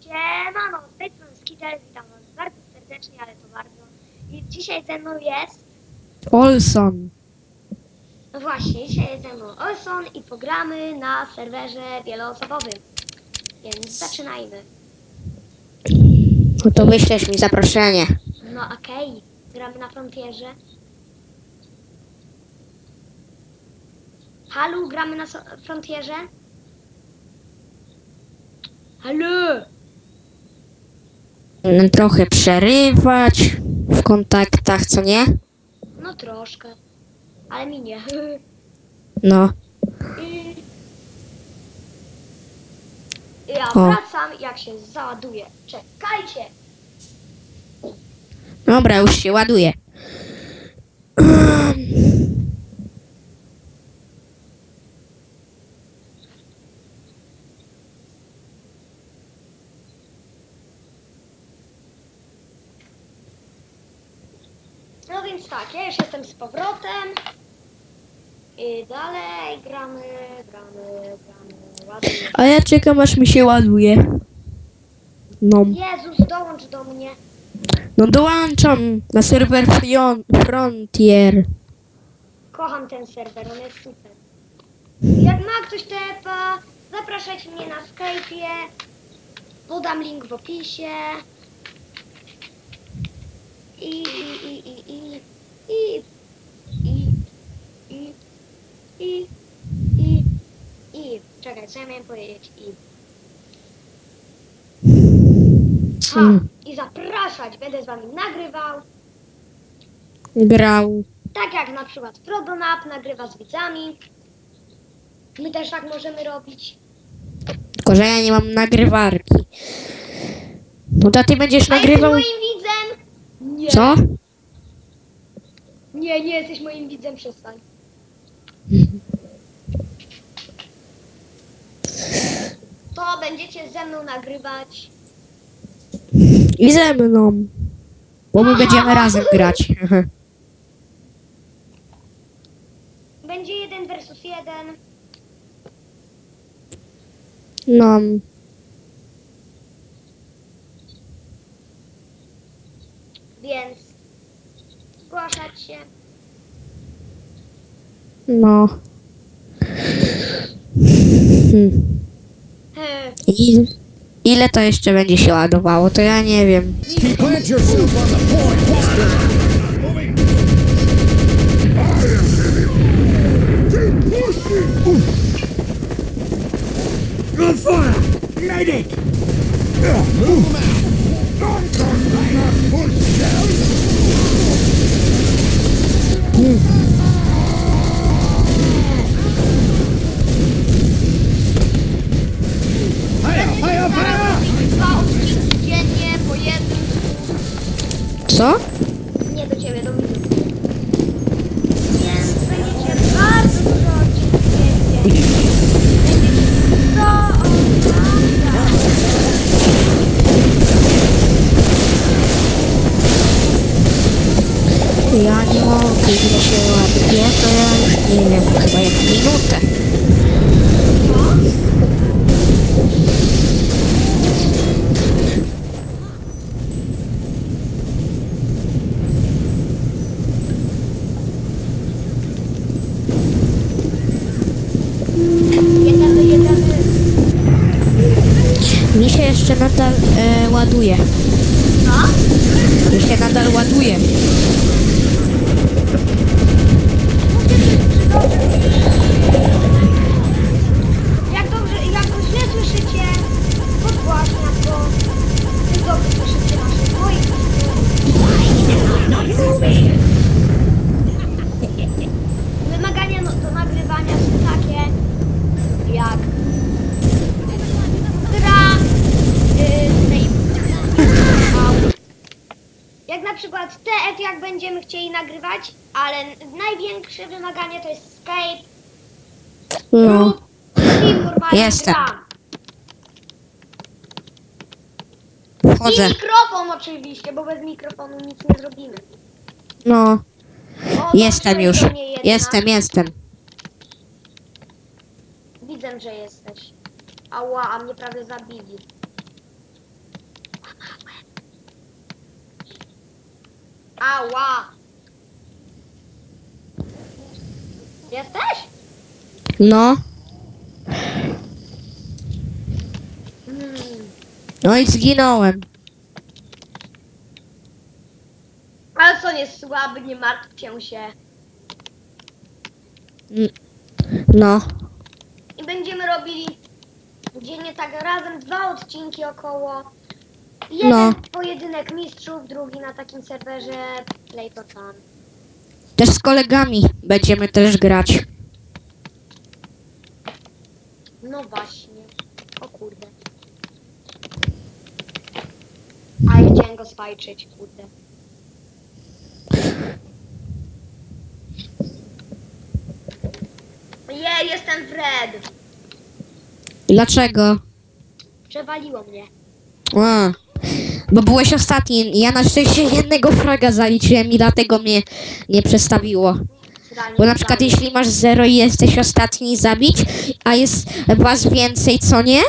Siemano, z tej strony Skitter, witam was bardzo serdecznie, ale to bardzo. I dzisiaj ze mną jest, Olson. no właśnie, dzisiaj jest ze mną Olson i pogramy na serwerze wieloosobowym. Więc zaczynajmy. No to wyślesz mi zaproszenie. No okej, gramy na frontierze. Halo, gramy na so- frontierze? Halo! Trochę przerywać w kontaktach, co nie? No troszkę, ale mi nie. No. Ja O. wracam, jak się załaduje. Czekajcie! Dobra, już się ładuje. więc tak, ja już jestem z powrotem. I dalej gramy, gramy, gramy, ładnie. A ja czekam aż mi się ładuje. No. Jezus, dołącz do mnie. No dołączam na serwer Frion- Frontier. Kocham ten serwer, on jest super. Jak ma ktoś tepa, zapraszajcie mnie na Skype'ie. Podam link w opisie. Co ja miałem powiedzieć? I. Ha, Mm. i zapraszać, będę z wami nagrywał. Grał. Tak jak na przykład Prodonap nagrywa z widzami. My też tak możemy robić. Tylko, że ja nie mam nagrywarki. No to ty będziesz A jesteś nagrywał... moim widzem? Nie. Co? Nie, nie jesteś moim widzem, przestań. To będziecie ze mną nagrywać. I ze mną. Bo my będziemy razem grać. Będzie jeden versus jeden. No. Więc zgłaszać się. No. Hmm. I, ile to jeszcze będzie się ładowało, to ja nie wiem. Plant Co? Nie do ciebie, do mnie. Więc będziecie bardzo dużo odcinków dziennie. Będziecie to oglądać. Ja nie mogę, ile się ładuje, to ja już nie wiem, chyba jak minutę. Jeszcze nadal e, ładuje. No? Mi się nadal ładuje. Przykład te jak będziemy chcieli nagrywać, ale największe wymaganie to jest Skype No. lub normalnie Jestem. I Wchodzę. mikrofon oczywiście, bo bez mikrofonu nic nie zrobimy. No. O, Jestem już. Jestem, jestem. Widzę, że jesteś. Ała, a mnie prawie zabili. Ała! Jesteś? No. Hmm. No i zginąłem. Ale co jest słaby, nie martwcie się. No. I będziemy robili dziennie tak razem dwa odcinki około. Jeden No. pojedynek mistrzów, drugi na takim serwerze Play for Fun. Też z kolegami będziemy też grać. No właśnie. O kurde. A ja chciałem go spajczyć, kurde. Je, jestem Fred. Dlaczego? Przewaliło mnie. A, bo byłeś ostatni. Ja na szczęście jednego fraga zaliczyłem i dlatego mnie nie przestawiło. Bo na przykład jeśli masz 0 i jesteś ostatni zabić, a jest was więcej, co nie?